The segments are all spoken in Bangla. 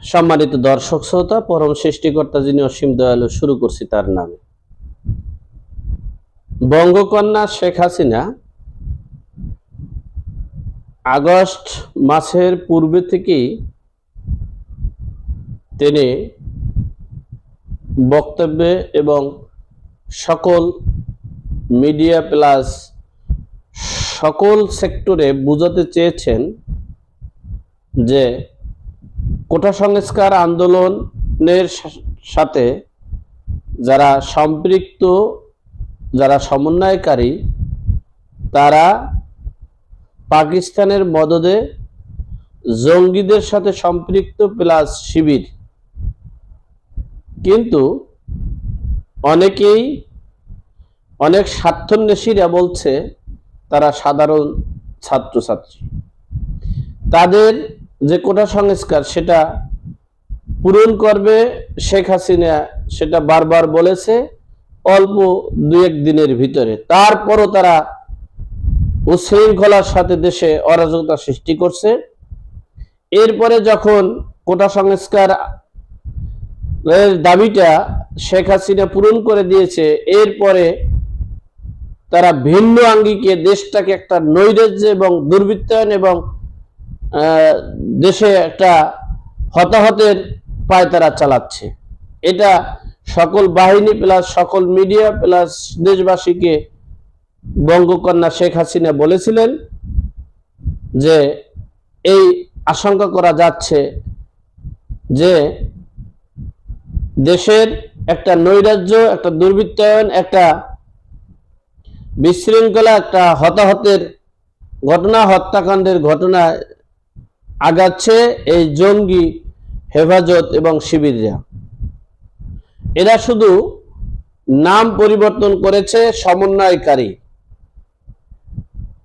সম্মানিত দর্শক শ্রোতা, পরম সৃষ্টিকর্তা যিনি অসীম দয়ালু, শুরু করছি তার নামে। বঙ্গকন্যা শেখ হাসিনা আগস্ট মাসের পূর্বে থেকেই তিনি বক্তব্যে এবং সকল মিডিয়া প্লাস সকল সেক্টরে বুঝাতে চেয়েছেন যে কোটা সংস্কার আন্দোলনের সাথে যারা সম্পৃক্ত, যারা সমন্বয়কারী, তারা পাকিস্তানের মদদে জঙ্গিদের সাথে সম্পৃক্ত প্লাস শিবির। কিন্তু অনেকেই অনেক স্বার্থন্বেষীরা বলছে, তারা সাধারণ ছাত্রছাত্রী। তাদের যে কোটা সংস্কার সেটা পূরণ করবে শেখ হাসিনা, সেটা বারবার বলেছে অল্প দু এক দিনের ভিতরে। তারপরও তারা উশৃঙ্খলার সাথে দেশে অরাজকতা সৃষ্টি করছে। এরপরে যখন কোটা সংস্কার এর দাবিটা শেখ হাসিনা পূরণ করে দিয়েছে, এরপরে তারা ভিন্ন আঙ্গিকে দেশটাকে একটা নৈরাজ্য এবং দুর্বৃত্তায়ন এবং দেশে একটা হতাহতের পায়তারা চালাচ্ছে। এটা সকল বাহিনী প্লাস সকল মিডিয়া প্লাস দেশবাসীকে বঙ্গকন্যা শেখ হাসিনা বলেছিলেন যে, এই আশঙ্কা করা যাচ্ছে যে, দেশের একটা নৈরাজ্য, একটা দুর্বৃত্তায়ন, একটা বিশৃঙ্খলা, একটা হতাহতের ঘটনা, হত্যাকাণ্ডের ঘটনা আগাচ্ছে এই জঙ্গি হেফাজত এবং শিবিররা। এরা শুধু নাম পরিবর্তন করেছে, সমন্বয়কারী।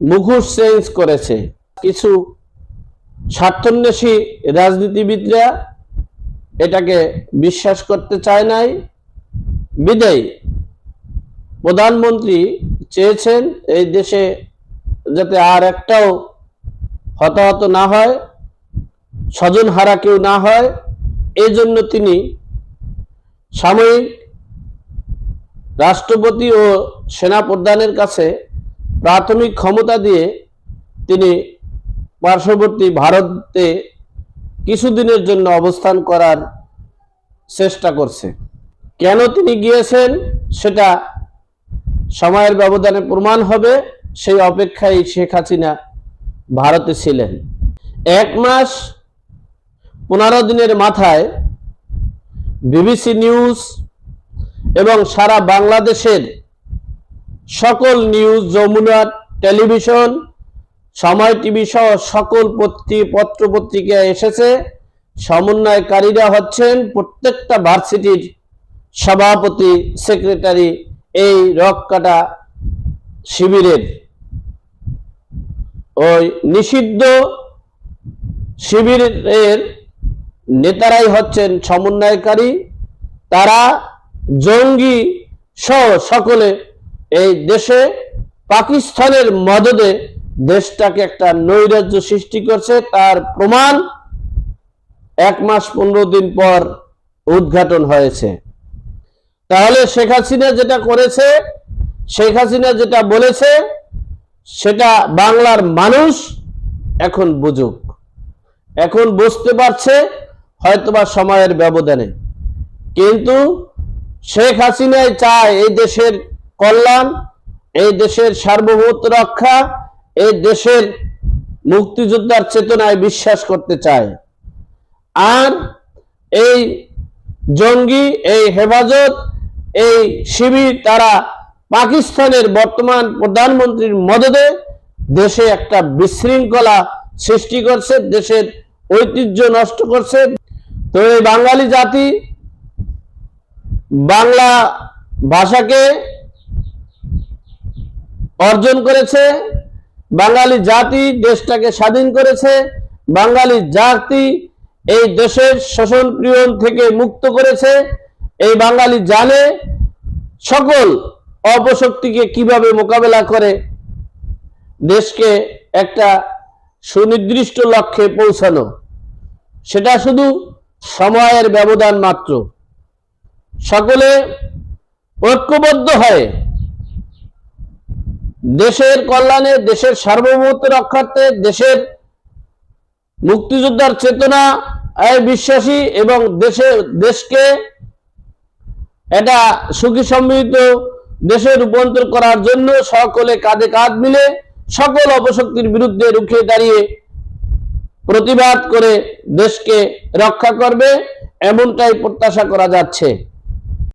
মুখোশ চেঞ্জ করেছে। কিছু স্বার্থন্বেষী রাজনীতিবিদরা এটাকে বিশ্বাস করতে চায় নাই। বিদায়ী প্রধানমন্ত্রী চেয়েছেন এই দেশে যাতে আর একটাও হতাহত না হয়। স্বজন হারা কেউ না হয় এই জন্য তিনি সাময়িক রাষ্ট্রপতি ও সেনা কাছে প্রাথমিক ক্ষমতা দিয়ে তিনি পার্শ্ববর্তী ভারতে কিছুদিনের জন্য অবস্থান করার চেষ্টা করছে। কেন তিনি গিয়েছেন সেটা সময়ের ব্যবধানে প্রমাণ হবে, সেই অপেক্ষায় শেখ হাসিনা ভারতে ছিলেন। এক মাস পনেরো দিনের মাথায় বিবিসি নিউজ এবং সারা বাংলাদেশের সকল news, Jamuna television, Somoy TV সহ সকল পত্রি পত্র পত্রিকায় এসেছে। সমন্বয়কারীরা হচ্ছেন প্রত্যেকটা ভার্সিটির সভাপতি, সেক্রেটারি এই রক কাটা শিবিরের। ওই নিষিদ্ধ শিবিরের নেতারাই হচ্ছেন সমন্বয়কারী, তারা জঙ্গি সহ সকলে এই দেশে পাকিস্তানের মদদে দেশটাকে একটা নৈরাজ্য সৃষ্টি করছে। তার প্রমাণ এক মাস পনেরো দিন পর উদ্ঘাটন হয়েছে। তাহলে শেখ হাসিনা যেটা করেছে, শেখ হাসিনা যেটা বলেছে, সেটা বাংলার মানুষ এখন বুঝুক। এখন বুঝতে পারছে হয়তোবা সময়ের ব্যবধানে। কিন্তু শেখ হাসিনাই চায় এই দেশের কল্যাণ, এই দেশের সার্বভৌমত্ব রক্ষা, এই দেশের মুক্তিযোদ্ধার চেতনায় বিশ্বাস করতে চায়। আর এই জঙ্গি, এই হেফাজত, এই শিবির তারা পাকিস্তানের বর্তমান প্রধানমন্ত্রীর মদদে দেশে একটা বিশৃঙ্খলা সৃষ্টি করছে, দেশের ঐতিহ্য নষ্ট করছে। তো এই বাঙালি জাতি বাংলা ভাষাকে অর্জন করেছে, বাঙালি জাতি দেশটাকে স্বাধীন করেছে, বাঙালি জাতি এই দেশের শোষণ প্রিয়ন থেকে মুক্ত করেছে, এই বাঙালি জানে সকল অপশক্তিকে কীভাবে মোকাবেলা করে দেশকে একটা সুনির্দিষ্ট লক্ষ্যে পৌঁছানো, সেটা শুধু সময়ের ব্যবধান মাত্র। সকলে ঐক্যবদ্ধ হয়ে দেশের কল্যাণে, দেশের সার্বভৌমত্ব রক্ষার্থে, দেশের মুক্তিযোদ্ধার চেতনা বিশ্বাসী এবং দেশে, দেশকে এটা সুখী সমৃদ্ধ দেশে রূপান্তর করার জন্য সকলে কাঁধে কাঁধ মিলে সকল অপশক্তির বিরুদ্ধে রুখে দাঁড়িয়ে প্রতিবাদ করে দেশকে রক্ষা করবে এমনটাই প্রত্যাশা করা যাচ্ছে।